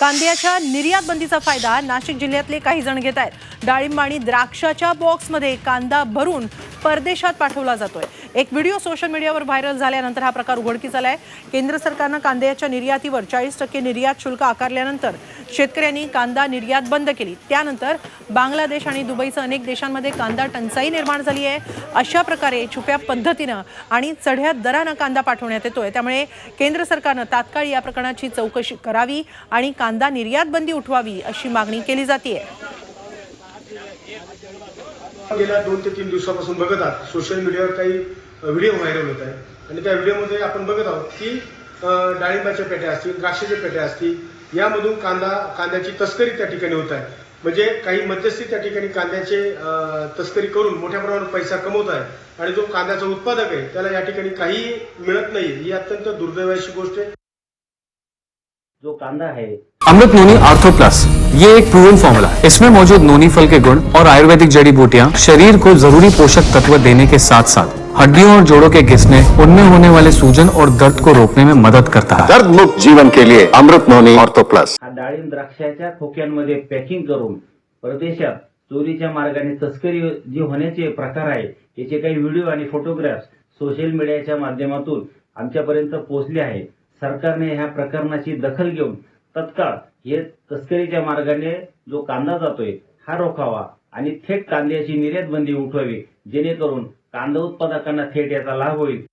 कांद्याच्या निर्यात बंदीचा फायदा नाशिक जिल्ह्यातले काही जण घेत आहेत. डाळिंब आणि द्राक्षाच्या बॉक्समध्ये कांदा भरून परदेशात पाठवला जातोय. एक व्हिडिओ सोशल मीडियावर व्हायरल झाल्यानंतर हा प्रकार उघडकीस आलाय. केंद्र सरकारनं कांद्याच्या निर्यातीवर चाळीस टक्के निर्यात शुल्क आकारल्यानंतर शेतकऱ्यांनी कांदा निर्यात बंद केली. त्यानंतर बांगलादेश आणि दुबईसह अनेक देशांमध्ये कांदा टंचाई निर्माण झाली आहे. अशा प्रकारे छुप्या पद्धतीनं आणि चढ्या दरानं कांदा पाठवण्यात येतोय. त्यामुळे केंद्र सरकारनं तात्काळ या प्रकरणाची चौकशी करावी आणि कांदा निर्यात बंदी उठवावी अशी मागणी केली जाते गेल्या दोन ते तीन दिवसापासून बघत आहात. सोशल मीडियावर काही व्हिडिओ व्हायरल होत आहे आणि त्या व्हिडिओमध्ये आपण बघत आहोत की डाळिंबाच्या पेट्या असतील द्राक्षाच्या पेट्या असतील यामधून कांदा कांद्याची तस्करी त्या ठिकाणी होत आहे. म्हणजे काही मध्यस्थी त्या ठिकाणी कांद्याचे तस्करी करून मोठ्या प्रमाणात पैसा कमवत आहे आणि जो कांद्याचा उत्पादक आहे त्याला या ठिकाणी काही मिळत नाही ही अत्यंत दुर्दैवाची गोष्ट आहे. जो कांदा आहे अमृत नोनी आर्थो प्लस ये एक प्रूवन फॉर्मूला है। इसमें मौजूद नोनी फल के गुण और आयुर्वेदिक जड़ी बूटियाँ शरीर को जरूरी पोषक तत्व देने के साथ साथ हड्डियों और जोड़ों के घिसने उनमें होने वाले सूजन और दर्द को रोकने में मदद करता है। दर्द मुक्त जीवन के लिए अमृत नोनी ऑर्थो प्लस डाळिंब द्राक्षाच्या खोक्यांमध्ये पॅकिंग करून परदेशात चोरीच्या मार्गाने तस्करी जी होण्याचे प्रकार आहे याचे काही व्हिडिओ आणि फोटोग्राफ्स सोशल मीडियाच्या माध्यमातून आमच्यापर्यंत पोहोचले आहे सरकारने ह्या प्रकरणाची दखल घेऊन तत्काळ हे तस्करीच्या मार्गाने जो कांदा जातोय हा रोखावा आणि थेट कांद्याची निर्यात बंदी उठवावी जेणेकरून कांदा उत्पादकांना थेट याचा लाभ होईल.